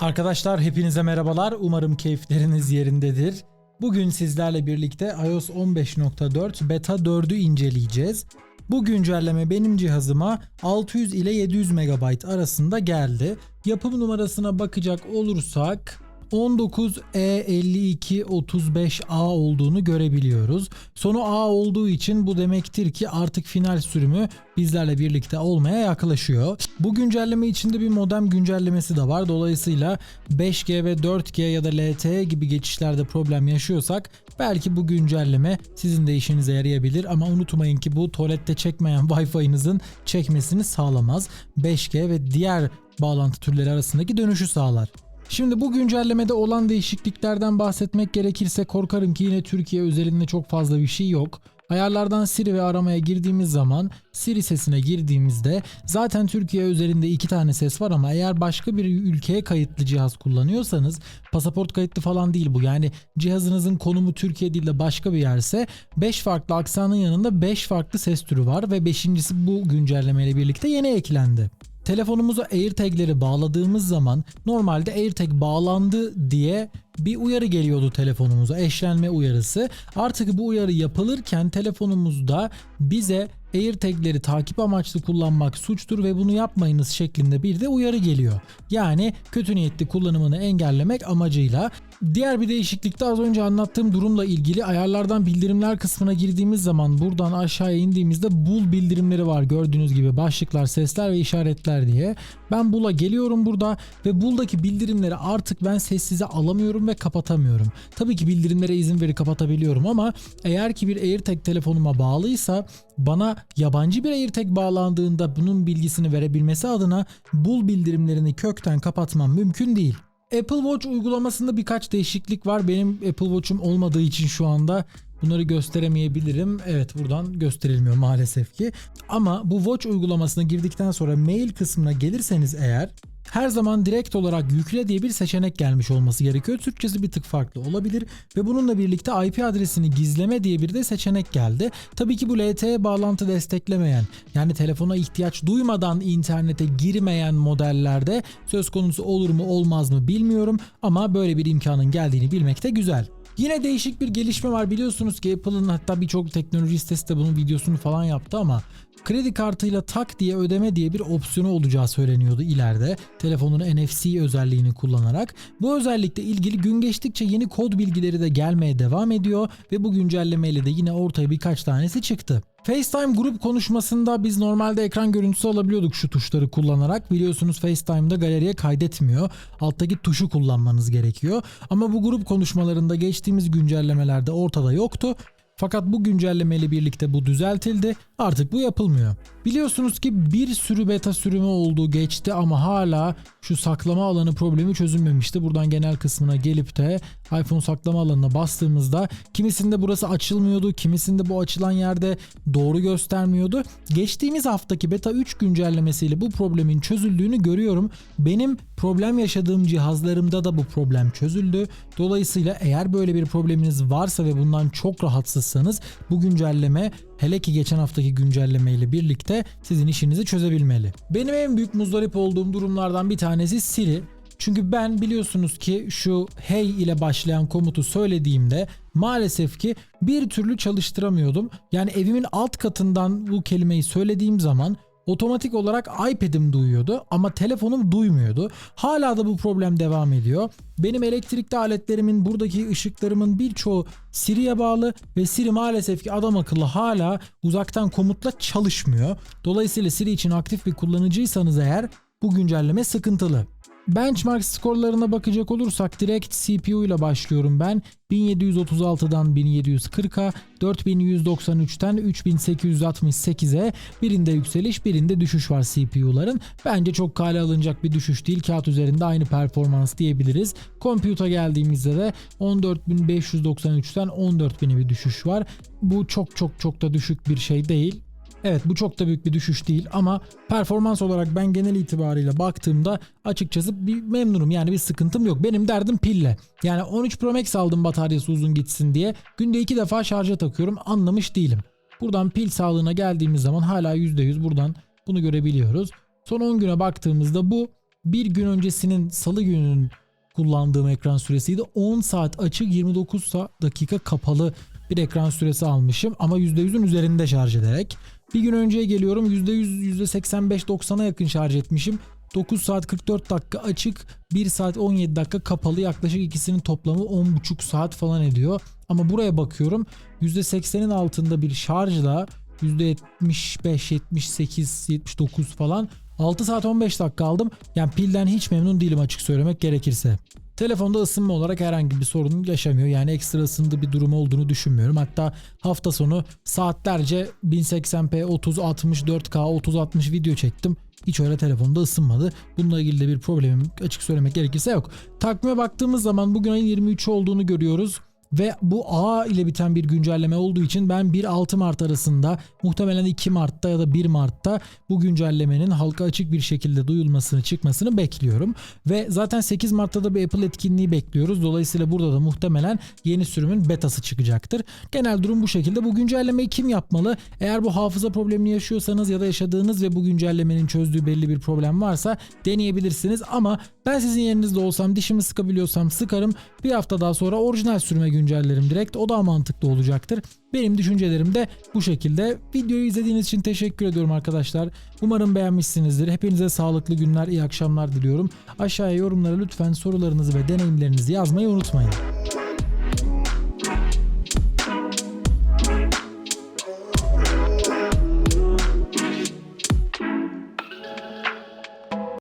Arkadaşlar hepinize merhabalar. Umarım keyifleriniz yerindedir. Bugün sizlerle birlikte iOS 15.4 Beta 4'ü inceleyeceğiz. Bu güncelleme benim cihazıma 600 ile 700 MB arasında geldi. Yapım numarasına bakacak olursak 19E5235A olduğunu görebiliyoruz. Sonu A olduğu için bu demektir ki artık final sürümü bizlerle birlikte olmaya yaklaşıyor. Bu güncelleme içinde bir modem güncellemesi de var. Dolayısıyla 5G ve 4G ya da LTE gibi geçişlerde problem yaşıyorsak belki bu güncelleme sizin de işinize yarayabilir ama unutmayın ki bu tuvalette çekmeyen Wi-Fi'nizin çekmesini sağlamaz. 5G ve diğer bağlantı türleri arasındaki dönüşü sağlar. Şimdi bu güncellemede olan değişikliklerden bahsetmek gerekirse korkarım ki yine Türkiye özelinde çok fazla bir şey yok. Ayarlardan Siri ve aramaya girdiğimiz zaman Siri sesine girdiğimizde zaten Türkiye özelinde iki tane ses var ama eğer başka bir ülkeye kayıtlı cihaz kullanıyorsanız pasaport kayıtlı falan değil bu. Yani cihazınızın konumu Türkiye değil de başka bir yerse 5 farklı aksanın yanında 5 farklı ses türü var ve beşincisi bu güncellemeyle birlikte yeni eklendi. Telefonumuza AirTag'leri bağladığımız zaman normalde AirTag bağlandı diye bir uyarı geliyordu telefonumuza eşlenme uyarısı. Artık bu uyarı yapılırken telefonumuzda bize AirTag'leri takip amaçlı kullanmak suçtur ve bunu yapmayınız şeklinde bir de uyarı geliyor. Yani kötü niyetli kullanımını engellemek amacıyla. Diğer bir değişiklik de az önce anlattığım durumla ilgili ayarlardan bildirimler kısmına girdiğimiz zaman buradan aşağıya indiğimizde bul bildirimleri var gördüğünüz gibi başlıklar, sesler ve işaretler diye. Ben bula geliyorum burada ve buldaki bildirimleri artık ben sessize alamıyorum ve kapatamıyorum. Tabii ki bildirimlere izin verip kapatabiliyorum ama eğer ki bir AirTag telefonuma bağlıysa bana yabancı bir AirTag bağlandığında bunun bilgisini verebilmesi adına bul bildirimlerini kökten kapatmam mümkün değil. Apple Watch uygulamasında birkaç değişiklik var. Benim Apple Watch'um olmadığı için şu anda bunları gösteremeyebilirim. Evet buradan gösterilmiyor maalesef ki. Ama bu Watch uygulamasına girdikten sonra mail kısmına gelirseniz eğer her zaman direkt olarak yükle diye bir seçenek gelmiş olması gerekiyor. Türkçesi bir tık farklı olabilir ve bununla birlikte IP adresini gizleme diye bir de seçenek geldi. Tabii ki bu LTE bağlantı desteklemeyen yani telefona ihtiyaç duymadan internete girmeyen modellerde söz konusu olur mu olmaz mı bilmiyorum ama böyle bir imkanın geldiğini bilmek de güzel. Yine değişik bir gelişme var biliyorsunuz ki Apple'ın hatta birçok teknoloji sitesi de bunun videosunu falan yaptı ama kredi kartıyla tak diye ödeme diye bir opsiyonu olacağı söyleniyordu ileride. Telefonun NFC özelliğini kullanarak. Bu özellikle ilgili gün geçtikçe yeni kod bilgileri de gelmeye devam ediyor ve bu güncellemeyle de yine ortaya birkaç tanesi çıktı. FaceTime grup konuşmasında biz normalde ekran görüntüsü alabiliyorduk şu tuşları kullanarak. Biliyorsunuz FaceTime'da galeriye kaydetmiyor. Alttaki tuşu kullanmanız gerekiyor. Ama bu grup konuşmalarında geçtiğimiz güncellemelerde ortada yoktu. Fakat bu güncellemeyle birlikte bu düzeltildi. Artık bu yapılmıyor. Biliyorsunuz ki bir sürü beta sürümü oldu geçti ama hala şu saklama alanı problemi çözülmemişti. Buradan genel kısmına gelip de iPhone saklama alanına bastığımızda kimisinde burası açılmıyordu, kimisinde bu açılan yerde doğru göstermiyordu. Geçtiğimiz haftaki beta 3 güncellemesiyle bu problemin çözüldüğünü görüyorum. Benim problem yaşadığım cihazlarımda da bu problem çözüldü. Dolayısıyla eğer böyle bir probleminiz varsa ve bundan çok rahatsızsanız bu güncelleme hele ki geçen haftaki güncelleme ile birlikte sizin işinizi çözebilmeli. Benim en büyük muzdarip olduğum durumlardan bir tanesi Siri. Çünkü ben biliyorsunuz ki şu hey ile başlayan komutu söylediğimde maalesef ki bir türlü çalıştıramıyordum. Yani evimin alt katından bu kelimeyi söylediğim zaman otomatik olarak iPad'im duyuyordu ama telefonum duymuyordu. Hala da bu problem devam ediyor. Benim elektrikli aletlerimin buradaki ışıklarımın birçoğu Siri'ye bağlı ve Siri maalesef ki adam akıllı hala uzaktan komutla çalışmıyor. Dolayısıyla Siri için aktif bir kullanıcıysanız eğer bu güncelleme sıkıntılı. Benchmark skorlarına bakacak olursak direkt CPU ile başlıyorum ben. 1736'dan 1740'a, 4193'ten 3868'e birinde yükseliş birinde düşüş var CPU'ların. Bence çok kale alınacak bir düşüş değil. Kağıt üzerinde aynı performans diyebiliriz. Compute'a geldiğimizde de 14593'ten 14000'e bir düşüş var. Bu çok çok çok da düşük bir şey değil. Evet bu çok da büyük bir düşüş değil ama performans olarak ben genel itibarıyla baktığımda açıkçası bir memnunum. Yani bir sıkıntım yok. Benim derdim pille. Yani 13 Pro Max aldım bataryası uzun gitsin diye. Günde iki defa şarja takıyorum. Anlamış değilim. Buradan pil sağlığına geldiğimiz zaman hala %100 buradan bunu görebiliyoruz. Son 10 güne baktığımızda bu bir gün öncesinin salı gününün kullandığım ekran süresiydi. 10 saat açık 29 sa- dakika kapalı bir ekran süresi almışım ama %100'ün üzerinde şarj ederek. Bir gün önceye geliyorum %100 %85-90'a yakın şarj etmişim. 9 saat 44 dakika açık, 1 saat 17 dakika kapalı yaklaşık ikisinin toplamı 10,5 saat falan ediyor. Ama buraya bakıyorum %80'in altında bir şarjla %75, 78, 79 falan 6 saat 15 dakika aldım. Yani pilden hiç memnun değilim açık söylemek gerekirse. Telefonda ısınma olarak herhangi bir sorun yaşamıyor. Yani ekstra ısındığı bir durum olduğunu düşünmüyorum. Hatta hafta sonu saatlerce 1080p 30 60 4K 30 60 video çektim. Hiç öyle telefonda ısınmadı. Bununla ilgili de bir problemim açık söylemek gerekirse yok. Takvime baktığımız zaman bugün ayın 23 olduğunu görüyoruz. Ve bu A ile biten bir güncelleme olduğu için ben 1-6 Mart arasında muhtemelen 2 Mart'ta ya da 1 Mart'ta bu güncellemenin halka açık bir şekilde duyulmasını çıkmasını bekliyorum. Ve zaten 8 Mart'ta da bir Apple etkinliği bekliyoruz. Dolayısıyla burada da muhtemelen yeni sürümün betası çıkacaktır. Genel durum bu şekilde. Bu güncellemeyi kim yapmalı? Eğer bu hafıza problemini yaşıyorsanız ya da yaşadığınız ve bu güncellemenin çözdüğü belli bir problem varsa deneyebilirsiniz. Ama ben sizin yerinizde olsam dişimi sıkabiliyorsam sıkarım. Bir hafta daha sonra orijinal sürüme güncellerim direkt. O daha mantıklı olacaktır. Benim düşüncelerim de bu şekilde. Videoyu izlediğiniz için teşekkür ediyorum arkadaşlar. Umarım beğenmişsinizdir. Hepinize sağlıklı günler, iyi akşamlar diliyorum. Aşağıya yorumlara lütfen sorularınızı ve deneyimlerinizi yazmayı unutmayın.